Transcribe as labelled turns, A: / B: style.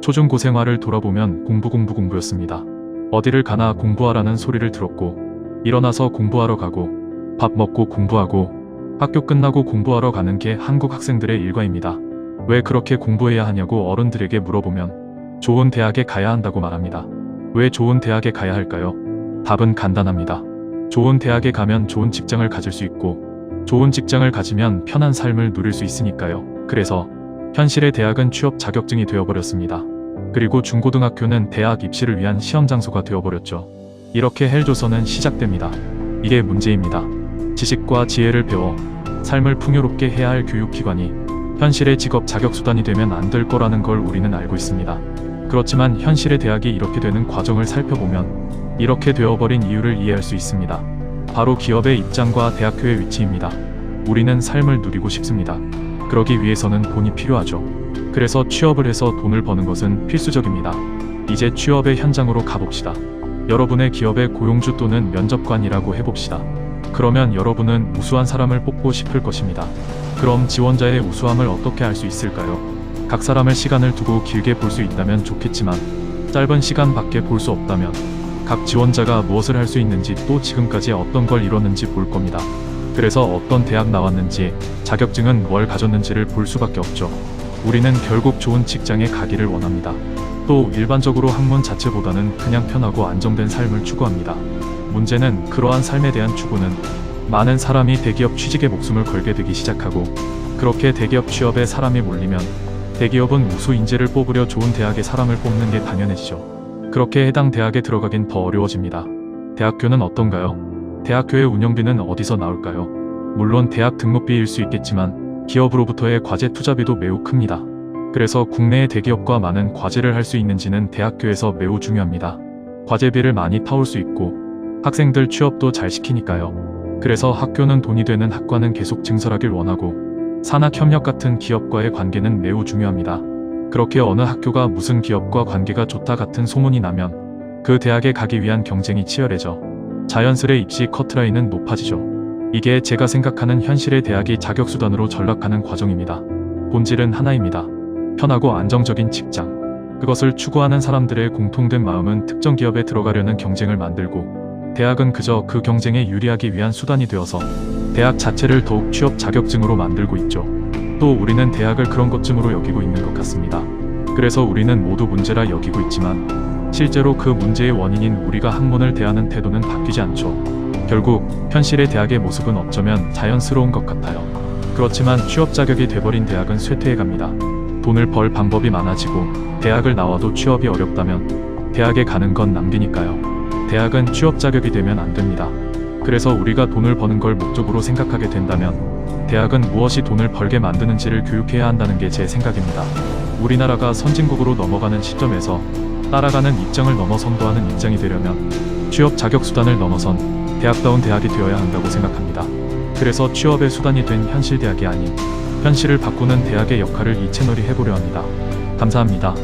A: 초중고 생활을 돌아보면 공부 공부 공부였습니다. 어디를 가나 공부하라는 소리를 들었고 일어나서 공부하러 가고 밥 먹고 공부하고 학교 끝나고 공부하러 가는 게 한국 학생들의 일과입니다. 왜 그렇게 공부해야 하냐고 어른들에게 물어보면 좋은 대학에 가야 한다고 말합니다. 왜 좋은 대학에 가야 할까요? 답은 간단합니다. 좋은 대학에 가면 좋은 직장을 가질 수 있고 좋은 직장을 가지면 편한 삶을 누릴 수 있으니까요. 그래서 현실의 대학은 취업 자격증이 되어버렸습니다. 그리고 중고등학교는 대학 입시를 위한 시험 장소가 되어버렸죠. 이렇게 헬조선은 시작됩니다. 이게 문제입니다. 지식과 지혜를 배워 삶을 풍요롭게 해야 할 교육기관이 현실의 직업 자격수단이 되면 안 될 거라는 걸 우리는 알고 있습니다. 그렇지만 현실의 대학이 이렇게 되는 과정을 살펴보면 이렇게 되어버린 이유를 이해할 수 있습니다. 바로 기업의 입장과 대학교의 위치입니다. 우리는 삶을 누리고 싶습니다. 그러기 위해서는 돈이 필요하죠. 그래서 취업을 해서 돈을 버는 것은 필수적입니다. 이제 취업의 현장으로 가봅시다. 여러분의 기업의 고용주 또는 면접관이라고 해봅시다. 그러면 여러분은 우수한 사람을 뽑고 싶을 것입니다. 그럼 지원자의 우수함을 어떻게 알 수 있을까요? 각 사람의 시간을 두고 길게 볼 수 있다면 좋겠지만 짧은 시간 밖에 볼 수 없다면 각 지원자가 무엇을 할 수 있는지 또 지금까지 어떤 걸 이뤘는지 볼 겁니다. 그래서 어떤 대학 나왔는지 자격증은 뭘 가졌는지를 볼 수밖에 없죠. 우리는 결국 좋은 직장에 가기를 원합니다. 또 일반적으로 학문 자체보다는 그냥 편하고 안정된 삶을 추구합니다. 문제는 그러한 삶에 대한 추구는 많은 사람이 대기업 취직에 목숨을 걸게 되기 시작하고 그렇게 대기업 취업에 사람이 몰리면 대기업은 우수 인재를 뽑으려 좋은 대학에 사람을 뽑는 게 당연해지죠. 그렇게 해당 대학에 들어가긴 더 어려워집니다. 대학교는 어떤가요? 대학교의 운영비는 어디서 나올까요? 물론 대학 등록비일 수 있겠지만 기업으로부터의 과제 투자비도 매우 큽니다. 그래서 국내의 대기업과 많은 과제를 할 수 있는지는 대학교에서 매우 중요합니다. 과제비를 많이 타올 수 있고 학생들 취업도 잘 시키니까요. 그래서 학교는 돈이 되는 학과는 계속 증설하길 원하고 산학협력 같은 기업과의 관계는 매우 중요합니다. 그렇게 어느 학교가 무슨 기업과 관계가 좋다 같은 소문이 나면 그 대학에 가기 위한 경쟁이 치열해져 자연스레 입시 커트라인은 높아지죠. 이게 제가 생각하는 현실의 대학이 자격수단으로 전락하는 과정입니다. 본질은 하나입니다. 편하고 안정적인 직장. 그것을 추구하는 사람들의 공통된 마음은 특정 기업에 들어가려는 경쟁을 만들고 대학은 그저 그 경쟁에 유리하기 위한 수단이 되어서 대학 자체를 더욱 취업 자격증으로 만들고 있죠. 또 우리는 대학을 그런 것쯤으로 여기고 있는 것 같습니다. 그래서 우리는 모두 문제라 여기고 있지만 실제로 그 문제의 원인인 우리가 학문을 대하는 태도는 바뀌지 않죠. 결국 현실의 대학의 모습은 어쩌면 자연스러운 것 같아요. 그렇지만 취업 자격이 돼버린 대학은 쇠퇴해 갑니다. 돈을 벌 방법이 많아지고 대학을 나와도 취업이 어렵다면 대학에 가는 건 낭비니까요. 대학은 취업 자격이 되면 안 됩니다. 그래서 우리가 돈을 버는 걸 목적으로 생각하게 된다면 대학은 무엇이 돈을 벌게 만드는지를 교육해야 한다는 게 제 생각입니다. 우리나라가 선진국으로 넘어가는 시점에서 따라가는 입장을 넘어 선도하는 입장이 되려면 취업 자격 수단을 넘어선 대학다운 대학이 되어야 한다고 생각합니다. 그래서 취업의 수단이 된 현실 대학이 아닌 현실을 바꾸는 대학의 역할을 이 채널이 해보려 합니다. 감사합니다.